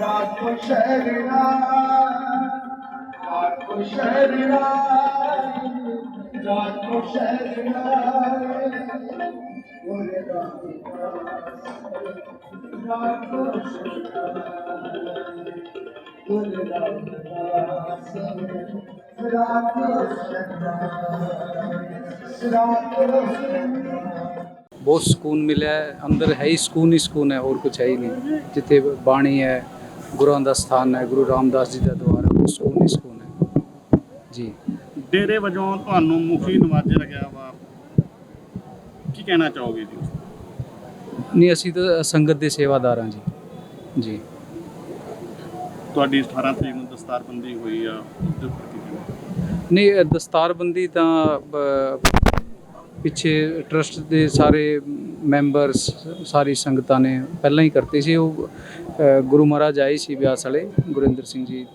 ਰਾਤ ਕੋ ਸ਼ਹਿਰਾ ਰਾਤ ਕੋ ਸ਼ਹਿਰਾ ਰਾਤ ਕੋ ਸ਼ਹਿਰਾ ਗੁਰੇ ਰਾਤ ਕੋ ਸ਼ਹਿਰਾ ਗੁਰੇ ਰਾਤ ਰਾਤ ਕੋ ਸ਼ਹਿਰਾ ਰਾਤ ਕੋ ਸ਼ਹਿਰਾ ਬਹੁਤ ਸਕੂਨ ਮਿਲਿਆ ਹੈ ਅੰਦਰ ਹੈ ਹੀ ਗੁਰੂਆਂ ਦਾ ਸਥਾਨ ਹੈ ਗੁਰੂ ਰਾਮਦਾਸ ਜੀ ਦਾ ਦਵਾਰ ਹੈ ਉਹ ਸਕੂਨ ਹੀ ਸਕੂਨ ਹੈ। ਜੀ। ਡੇਰੇ ਵਜੋਂ ਤੁਹਾਨੂੰ ਮੁਖੀ ਨਵਾਜਿਆ ਗਿਆ ਵਾ। ਕੀ ਕਹਿਣਾ ਚਾਹੋਗੇ ਜੀ? ਨਹੀਂ ਅਸੀਂ ਤਾਂ ਸੰਗਤ ਦੇ ਸੇਵਾਦਾਰ ਹਾਂ ਜੀ। ਜੀ। ਤੁਹਾਡੀ 18 ਤਰੀਕ ਨੂੰ ਦਸਤਾਰਬੰਦੀ ਹੋਈ ਆ ਉਹਦੇ ਉੱਪਰ ਕੀ ਕਹਿਣਾ? ਨਹੀਂ ਦਸਤਾਰਬੰਦੀ ਤਾਂ ਪਿੱਛੇ ਟਰਸਟ ਦੇ ਸਾਰੇ ਮੈਂਬਰਸ ਸਾਰੀ ਸੰਗਤਾਂ ਨੇ ਪਹਿਲਾਂ ਹੀ ਕਰਤੇ ਸੀ। ਉਹ ਗੁਰੂ ਮਹਾਰਾਜ ਆਏ ਸੀ ਵਿਆਸ ਵਾਲੇ ਗੁਰਿੰਦਰ ਸਿੰਘ ਜੀ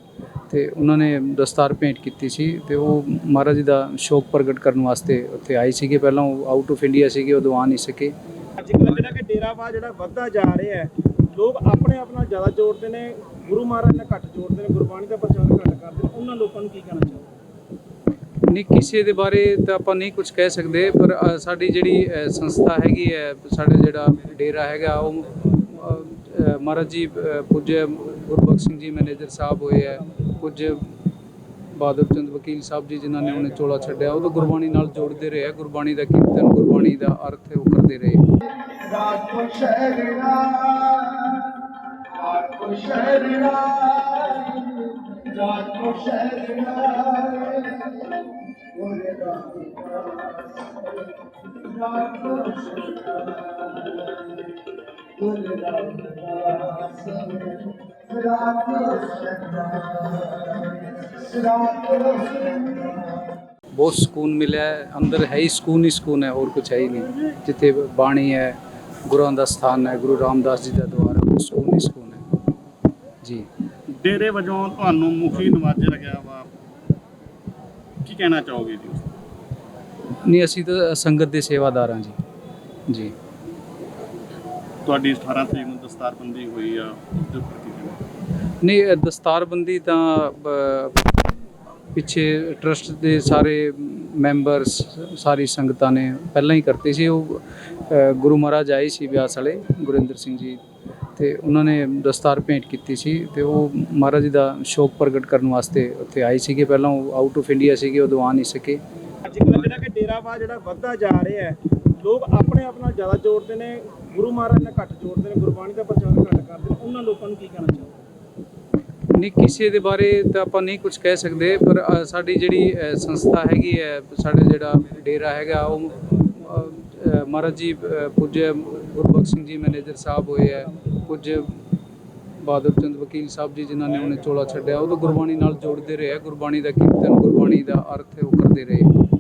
ਤੇ ਉਹਨਾਂ ਨੇ ਦਸਤਾਰ ਭੇਂਟ ਕੀਤੀ ਸੀ ਤੇ ਉਹ ਮਹਾਰਾਜ ਜੀ ਦਾ ਸ਼ੋਕ ਪ੍ਰਗਟ ਕਰਨ ਵਾਸਤੇ ਉੱਥੇ ਆਏ ਸੀਗੇ। ਪਹਿਲਾਂ ਉਹ ਆਊਟ ਆਫ ਇੰਡੀਆ ਸੀਗੇ ਉਦੋਂ ਆ ਨਹੀਂ ਸਕੇ। ਅੱਜ ਕੱਲ੍ਹ ਜਿਹੜਾ ਕਿ ਡੇਰਾਵਾ ਜਿਹੜਾ ਵੱਧਦਾ ਜਾ ਰਿਹਾ ਹੈ ਲੋਕ ਆਪਣੇ ਆਪ ਨਾਲ ਜ਼ਿਆਦਾ ਜੋੜਦੇ ਨੇ ਗੁਰੂ ਮਹਾਰਾਜ ਨਾਲ ਘੱਟ ਜੋੜਦੇ ਨੇ ਗੁਰਬਾਣੀ ਦਾ ਪ੍ਰਚਾਰ ਘੱਟ ਕਰਦੇ ਨੇ ਉਹਨਾਂ ਲੋਕਾਂ ਨੂੰ ਕੀ ਕਹਿਣਾ ਚਾਹੋਗੇ? ਨਹੀਂ ਕਿਸੇ ਦੇ ਬਾਰੇ ਤਾਂ ਆਪਾਂ ਨਹੀਂ ਕੁਝ ਕਹਿ ਸਕਦੇ ਪਰ ਸਾਡੀ ਜਿਹੜੀ ਸੰਸਥਾ ਹੈਗੀ ਹੈ ਸਾਡਾ ਜਿਹੜਾ ਡੇਰਾ ਹੈਗਾ ਉਹ ਮਹਾਰਾਜ ਜੀ ਕੁਝ ਪੂਜਯ ਗੁਰਬਖਸ਼ ਸਿੰਘ ਜੀ, ਮੈਨੇਜਰ ਸਾਹਿਬ ਹੋਏ ਹੈ। ਕੁਝ ਬਾਦਲ ਚੰਦ ਵਕੀਲ ਸਾਹਿਬ ਜੀ, ਜਿਨ੍ਹਾਂ ਨੇ ਉਹਨੇ ਚੋਲਾ ਛੱਡਿਆ। ਉਹ ਤਾਂ ਗੁਰਬਾਣੀ ਨਾਲ ਜੋੜਦੇ ਰਹੇ ਗੁਰਬਾਣੀ ਦਾ ਕੀਰਤਨ, ਗੁਰਬਾਣੀ ਦਾ ਅਰਥ ਉਹ ਕਰਦੇ ਰਹੇ। ਰਾਤ ਬਹੁਤ ਸਕੂਨ ਮਿਲਿਆ ਹੈ ਅੰਦਰ ਹੈ ਹੀ ਸਕੂਨ ਹੀ ਸਕੂਨ ਹੈ ਹੋਰ ਕੁਝ ਹੈ ਹੀ ਨਹੀਂ ਜਿੱਥੇ ਬਾਣੀ ਹੈ ਗੁਰਾਂ ਦਾ ਸਥਾਨ ਹੈ ਗੁਰੂ ਰਾਮਦਾਸ ਜੀ ਦਾ ਦਵਾਰ ਹੈ ਸਕੂਨ ਹੀ ਸਕੂਨ ਹੈ ਜੀ ਡੇਰੇ ਵਜੋਂ ਤੁਹਾਨੂੰ ਮੁਖੀ ਨਵਾਜਿਆ ਗਿਆ ਵਾ ਕੀ ਕਹਿਣਾ ਚਾਹੋਗੇ ਜੀ ਨਹੀਂ ਅਸੀਂ ਤਾਂ ਸੰਗਤ ਦੇ ਸੇਵਾਦਾਰ ਹਾਂ ਜੀ। ਜੀ। ਤੁਹਾਡੀ 18 ਤਰੀਕ ਨੂੰ ਦਸਤਾਰਬੰਦੀ ਹੋਈ ਆ ਉਹਦੇ ਕਹਿਣਾ? ਨਹੀਂ ਦਸਤਾਰਬੰਦੀ ਤਾਂ ਪਿੱਛੇ ਟਰਸਟ ਦੇ ਸਾਰੇ ਮੈਂਬਰਸ ਸਾਰੀ ਸੰਗਤਾਂ ਨੇ ਪਹਿਲਾਂ ਹੀ ਕਰਤੇ ਸੀ। ਉਹ ਗੁਰੂ ਮਹਾਰਾਜ ਆਏ ਸੀ ਵਿਆਸ ਵਾਲੇ ਗੁਰਿੰਦਰ ਸਿੰਘ ਜੀ ਤੇ ਉਹਨਾਂ ਨੇ ਦਸਤਾਰ ਭੇਂਟ ਕੀਤੀ ਸੀ ਤੇ ਉਹ ਮਹਾਰਾਜ ਜੀ ਦਾ ਸ਼ੋਕ ਪ੍ਰਗਟ ਕਰਨ ਵਾਸਤੇ ਉੱਥੇ ਆਏ ਸੀਗੇ। ਪਹਿਲਾਂ ਉਹ ਆਊਟ ਆਫ ਇੰਡੀਆ ਸੀਗੇ ਉਦੋਂ ਆ ਨਹੀਂ ਸਕੇ। ਅੱਜ ਕੱਲ੍ਹ ਜਿਹੜਾ ਕਿ ਡੇਰਾਵਾ ਜਿਹੜਾ ਵੱਧਦਾ ਜਾ ਰਿਹਾ ਹੈ ਲੋਕ ਆਪਣੇ ਆਪ ਨਾਲ ਜ਼ਿਆਦਾ ਜੋੜਦੇ ਨੇ ਗੁਰੂ ਮਹਾਰਾਜ ਨਾਲ ਘੱਟ ਜੋੜਦੇ ਨੇ ਗੁਰਬਾਣੀ ਦਾ ਪ੍ਰਚਾਰ ਘੱਟ ਕਰਦੇ ਨੇ ਉਹਨਾਂ ਲੋਕਾਂ ਨੂੰ ਕੀ ਕਹਿਣਾ ਚਾਹੁੰਦੇ ਨਹੀਂ ਕਿਸੇ ਦੇ ਬਾਰੇ ਤਾਂ ਆਪਾਂ ਨਹੀਂ ਕੁਝ ਕਹਿ ਸਕਦੇ ਪਰ ਸਾਡੀ ਜਿਹੜੀ ਸੰਸਥਾ ਹੈਗੀ ਹੈ ਸਾਡਾ ਜਿਹੜਾ ਡੇਰਾ ਹੈਗਾ ਉਹ ਮਹਾਰਾਜ ਜੀ ਅ, ਪੂਜਯ ਗੁਰਬਖਸ਼ ਸਿੰਘ ਜੀ ਮੈਨੇਜਰ ਸਾਹਿਬ ਹੋਏ ਹੈ ਕੁਝ ਬਹਾਦਰ ਚੰਦ ਵਕੀਲ ਸਾਹਿਬ ਜੀ ਜਿਨ੍ਹਾਂ ਨੇ ਉਹਨੇ ਚੋਲਾ ਛੱਡਿਆ ਉਹ ਤਾਂ ਗੁਰਬਾਣੀ ਨਾਲ ਜੋੜਦੇ ਰਹੇ ਗੁਰਬਾਣੀ ਦਾ ਕੀਰਤਨ ਗੁਰਬਾਣੀ ਦਾ ਅਰਥ ਉਹ ਕਰਦੇ ਰਹੇ